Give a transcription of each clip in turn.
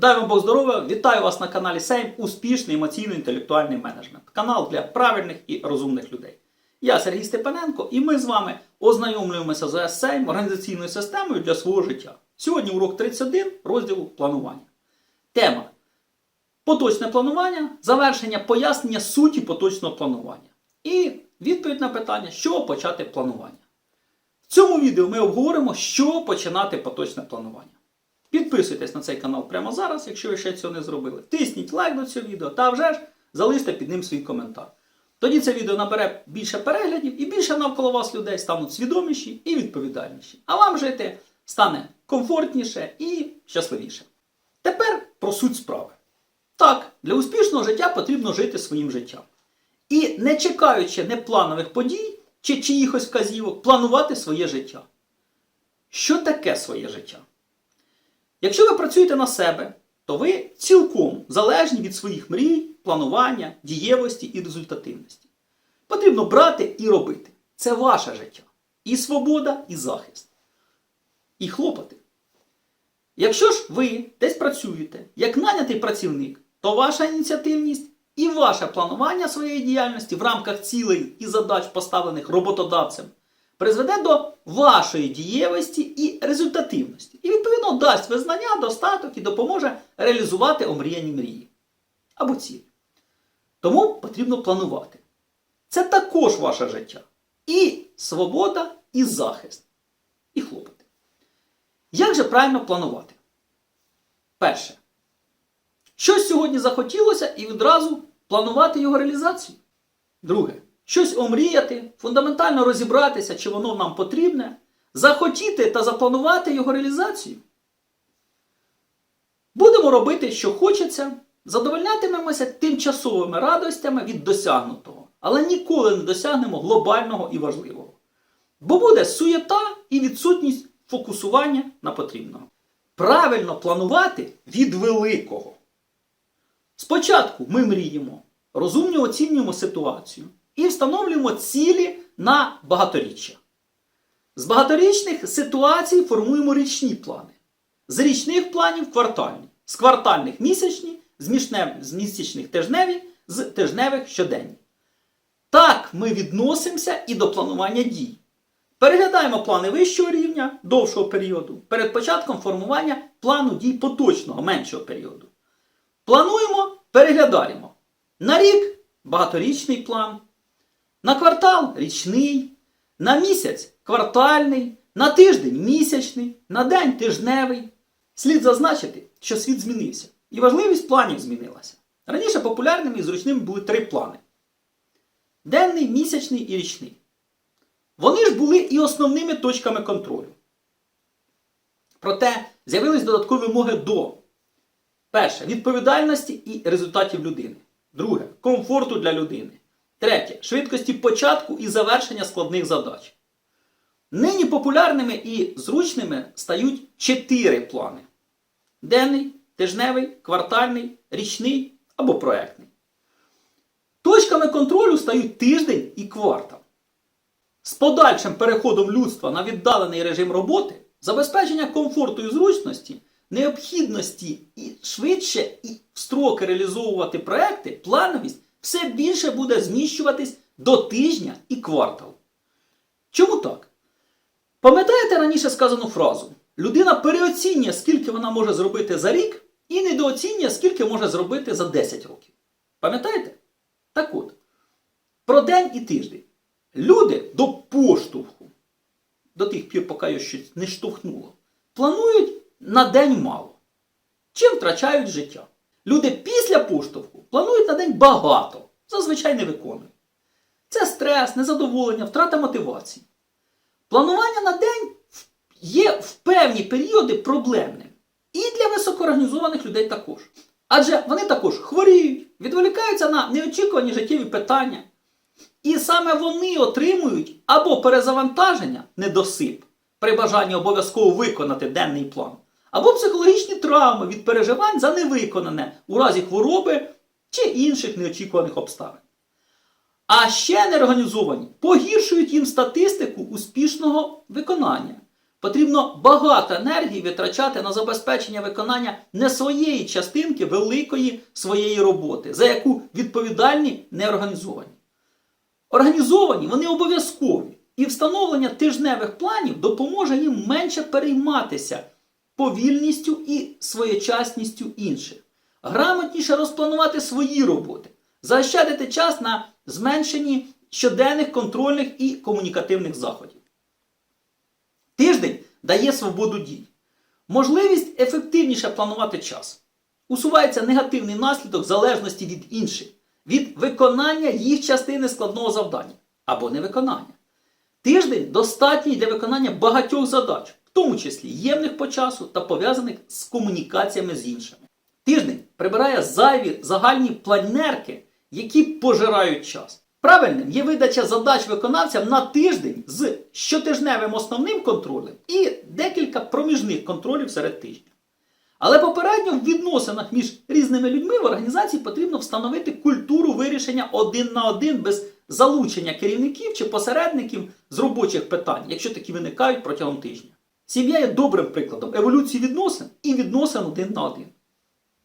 Дай вам Бог здоров'я! Вітаю вас на каналі Сейм Успішний емоційно-інтелектуальний менеджмент. Канал для правильних і розумних людей. Я Сергій Степаненко, і ми з вами ознайомлюємося з Сейм організаційною системою для свого життя. Сьогодні урок 31 розділу планування. Тема поточне планування, завершення пояснення суті поточного планування. І відповідь на питання, чого почати планування. В цьому відео ми обговоримо, чого починати поточне планування. Підписуйтесь на цей канал прямо зараз, якщо ви ще цього не зробили. Тисніть лайк до цього відео та вже ж залиште під ним свій коментар. Тоді це відео набере більше переглядів і більше навколо вас людей стануть свідоміші і відповідальніші. А вам жити стане комфортніше і щасливіше. Тепер про суть справи. Так, для успішного життя потрібно жити своїм життям. І не чекаючи непланових подій чи чиїхось вказівок, планувати своє життя. Що таке своє життя? Якщо ви працюєте на себе, то ви цілком залежні від своїх мрій, планування, дієвості і результативності. Потрібно брати і робити. Це ваше життя. І свобода, і захист. І хлопоти. Якщо ж ви десь працюєте як нанятий працівник, то ваша ініціативність і ваше планування своєї діяльності в рамках цілей і задач, поставлених роботодавцем, призведе до вашої дієвості і результативності. І, відповідно, дасть визнання, достаток і допоможе реалізувати омріяні мрії або цілі. Тому потрібно планувати. Це також ваше життя. І свобода, і захист, і хлопоти. Як же правильно планувати? Перше. Щось сьогодні захотілося і відразу планувати його реалізацію. Друге. Щось омріяти, фундаментально розібратися, чи воно нам потрібне, захотіти та запланувати його реалізацію. Будемо робити, що хочеться, задовольнятимемося тимчасовими радостями від досягнутого, але ніколи не досягнемо глобального і важливого. Бо буде суєта і відсутність фокусування на потрібному. Правильно планувати від великого. Спочатку ми мріємо, розумно оцінюємо ситуацію і встановлюємо цілі на багаторіччя. З багаторічних ситуацій формуємо річні плани. З річних планів квартальні, з квартальних місячні, з, місячних тижневі, з тижневих щоденні. Так ми відносимося і до планування дій. Переглядаємо плани вищого рівня довшого періоду перед початком формування плану дій поточного меншого періоду. Плануємо, переглядаємо. На рік багаторічний план, на квартал річний, на місяць квартальний, на тиждень місячний, на день тижневий. Слід зазначити, що світ змінився. І важливість планів змінилася. Раніше популярними і зручними були три плани: денний, місячний і річний. Вони ж були і основними точками контролю. Проте з'явились додаткові вимоги до перше відповідальності і результатів людини. Друге комфорту для людини. Третє швидкості початку і завершення складних задач. Нині популярними і зручними стають чотири плани: денний, тижневий, квартальний, річний або проектний. Точками контролю стають тиждень і квартал. З подальшим переходом людства на віддалений режим роботи, забезпечення комфорту і зручності, необхідності і швидше і в строки реалізовувати проекти, плановість все більше буде зміщуватись до тижня і кварталу. Чому так? Пам'ятаєте раніше сказану фразу? Людина переоцінює, скільки вона може зробити за рік, і недооцінює, скільки може зробити за 10 років. Пам'ятаєте? Так от, про день і тиждень. Люди до поштовху, до тих пір, поки його щось не штовхнуло, планують на день мало. Чим втрачають життя. Люди після поштовху планують на день багато, зазвичай не виконують. Це стрес, незадоволення, втрата мотивації. Планування на день є в певні періоди проблемним. І для високоорганізованих людей також. Адже вони також хворіють, відволікаються на неочікувані життєві питання. І саме вони отримують або перезавантаження, недосип, при бажанні обов'язково виконати денний план, або психологічні травми від переживань за невиконане у разі хвороби чи інших неочікуваних обставин. А ще неорганізовані погіршують їм статистику успішного виконання, потрібно багато енергії витрачати на забезпечення виконання не своєї частинки великої своєї роботи, за яку відповідальні не організовані. Організовані вони обов'язкові, і встановлення тижневих планів допоможе їм менше перейматися повільністю і своєчасністю інших, грамотніше розпланувати свої роботи, заощадити час на зменшенні щоденних контрольних і комунікативних заходів. Тиждень дає свободу дій, можливість ефективніше планувати час. Усувається негативний наслідок залежності від інших, від виконання їх частини складного завдання або невиконання. Тиждень достатній для виконання багатьох задач, в тому числі ємних по часу та пов'язаних з комунікаціями з іншими. Тиждень прибирає зайві загальні планерки, які пожирають час. Правильним є видача задач виконавцям на тиждень з щотижневим основним контролем і декілька проміжних контролів серед тижня. Але попередньо в відносинах між різними людьми в організації потрібно встановити культуру вирішення один на один без залучення керівників чи посередників з робочих питань, якщо такі виникають протягом тижня. Сім'я є добрим прикладом еволюції відносин і відносин один на один.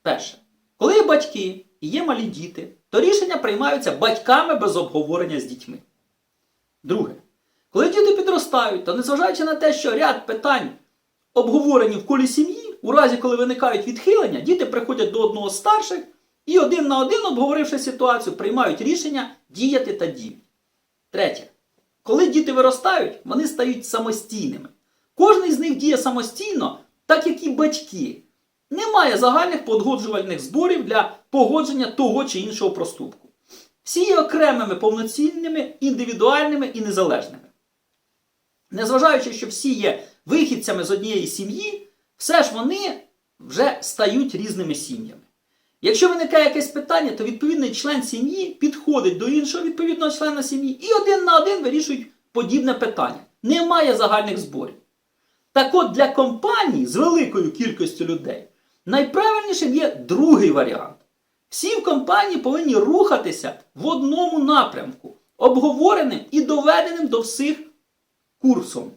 Перше, коли є батьки і є малі діти, то рішення приймаються батьками без обговорення з дітьми. Друге, коли діти підростають, то незважаючи на те, що ряд питань обговорені в колі сім'ї, у разі, коли виникають відхилення, діти приходять до одного з старших і один на один, обговоривши ситуацію, приймають рішення діяти та діяти. Третє. Коли діти виростають, вони стають самостійними. Кожен з них діє самостійно, так як і батьки. Немає загальних погоджувальних зборів для погодження того чи іншого проступку. Всі є окремими, повноцінними, індивідуальними і незалежними. Незважаючи, що всі є вихідцями з однієї сім'ї, все ж вони вже стають різними сім'ями. Якщо виникає якесь питання, то відповідний член сім'ї підходить до іншого відповідного члена сім'ї і один на один вирішують подібне питання. Немає загальних зборів. Так от для компаній з великою кількістю людей найправильнішим є другий варіант. Всі в компанії повинні рухатися в одному напрямку, обговореним і доведеним до всіх курсом.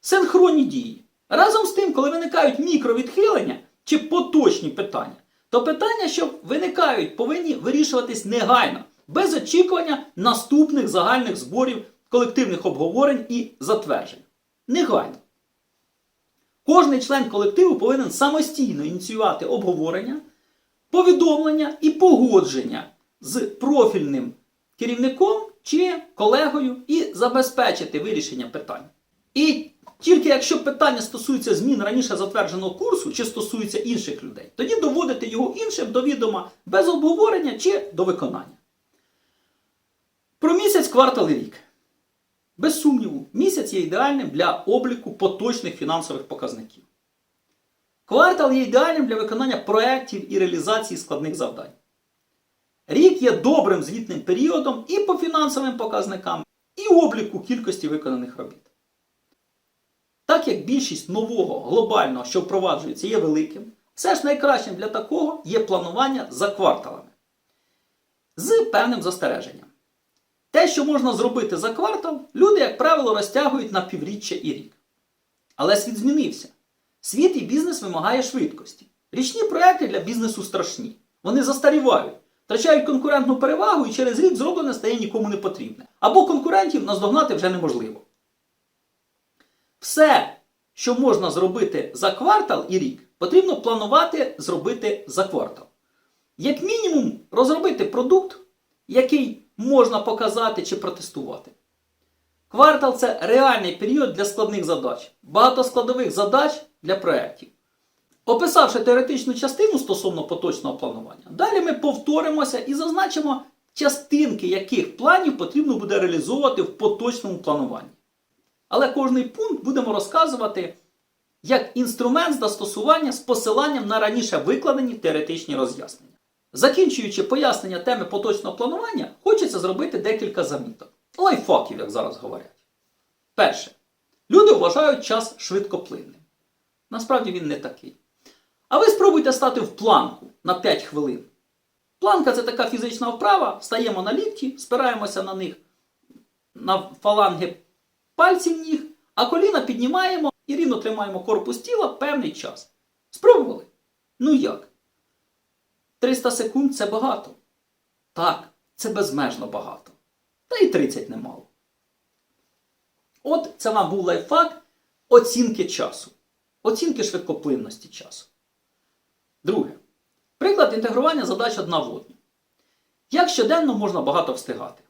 Синхронні дії. Разом з тим, коли виникають мікровідхилення чи поточні питання, то питання, що виникають, повинні вирішуватись негайно, без очікування наступних загальних зборів, колективних обговорень і затверджень. Негайно. Кожний член колективу повинен самостійно ініціювати обговорення, повідомлення і погодження з профільним керівником чи колегою і забезпечити вирішення питань. І тільки якщо питання стосується змін раніше затвердженого курсу чи стосується інших людей, тоді доводити його іншим до відома без обговорення чи до виконання. Про місяць, квартал і рік. Без сумніву, місяць є ідеальним для обліку поточних фінансових показників. Квартал є ідеальним для виконання проєктів і реалізації складних завдань. Рік є добрим звітним періодом і по фінансовим показникам, і обліку кількості виконаних робіт. Так як більшість нового глобального, що впроваджується, є великим, все ж найкращим для такого є планування за кварталами. З певним застереженням. Те, що можна зробити за квартал, люди, як правило, розтягують на півріччя і рік. Але світ змінився. Світ і бізнес вимагає швидкості. Річні проекти для бізнесу страшні. Вони застарівають, втрачають конкурентну перевагу і через рік зроблене стає нікому не потрібне. Або конкурентів наздогнати вже неможливо. Все, що можна зробити за квартал і рік, потрібно планувати зробити за квартал. Як мінімум, розробити продукт, який можна показати чи протестувати. Квартал це реальний період для складних задач, багатоскладових задач для проєктів. Описавши теоретичну частину стосовно поточного планування, далі ми повторимося і зазначимо частинки, яких планів потрібно буде реалізовувати в поточному плануванні. Але кожний пункт будемо розказувати як інструмент застосування з посиланням на раніше викладені теоретичні роз'яснення. Закінчуючи пояснення теми поточного планування, хочеться зробити декілька заміток. Лайфхаків, як зараз говорять. Перше. Люди вважають час швидкоплинним. Насправді він не такий. А ви спробуйте стати в планку на 5 хвилин. Планка це така фізична вправа, стаємо на лікті, спираємося на них на фаланги пальців ніг, а коліна піднімаємо і рівно тримаємо корпус тіла певний час. Спробували? Ну як? 300 секунд це багато. Так, це безмежно багато. Та й 30 немало. От це вам був лайфхак оцінки часу. Оцінки швидкоплинності часу. Друге. Приклад інтегрування задач одна в одну. Як щоденно можна багато встигати?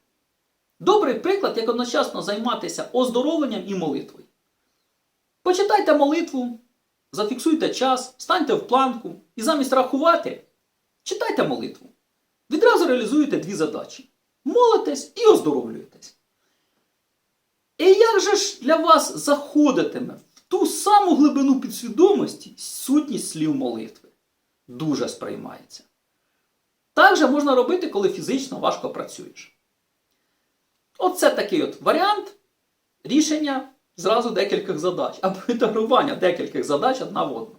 Добрий приклад, як одночасно займатися оздоровленням і молитвою. Почитайте молитву, зафіксуйте час, станьте в планку і замість рахувати, читайте молитву. Відразу реалізуєте дві задачі: молитесь і оздоровлюєтесь. І як же ж для вас заходитиме в ту саму глибину підсвідомості сутність слів молитви? Дуже сприймається. Так же можна робити, коли фізично важко працюєш. Оце такий от варіант рішення зразу декількох задач, або інтегрування декількох задач одна в одну.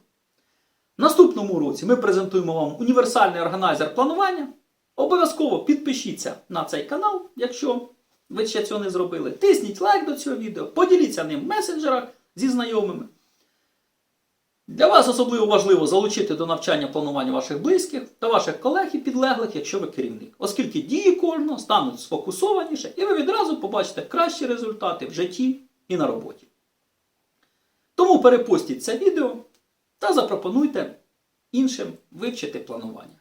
Наступному році ми презентуємо вам універсальний органайзер планування. Обов'язково підпишіться на цей канал, якщо ви ще цього не зробили. Тисніть лайк до цього відео, поділіться ним в месенджерах зі знайомими. Для вас особливо важливо залучити до навчання планування ваших близьких та ваших колег і підлеглих, якщо ви керівник, оскільки дії кожного стануть сфокусованіше, і ви відразу побачите кращі результати в житті і на роботі. Тому перепостіть це відео та запропонуйте іншим вивчити планування.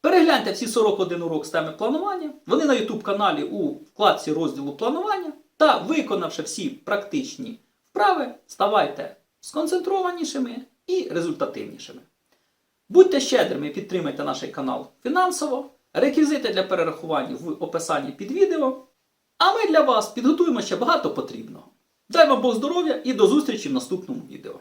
Перегляньте всі 41 урок з теми планування. Вони на YouTube каналі у вкладці розділу планування. Та, виконавши всі практичні вправи, ставайте сконцентрованішими і результативнішими. Будьте щедрими і підтримайте наш канал фінансово. Реквізити для перерахування в описанні під відео. А ми для вас підготуємо ще багато потрібного. Дай вам Бог здоров'я і до зустрічі в наступному відео.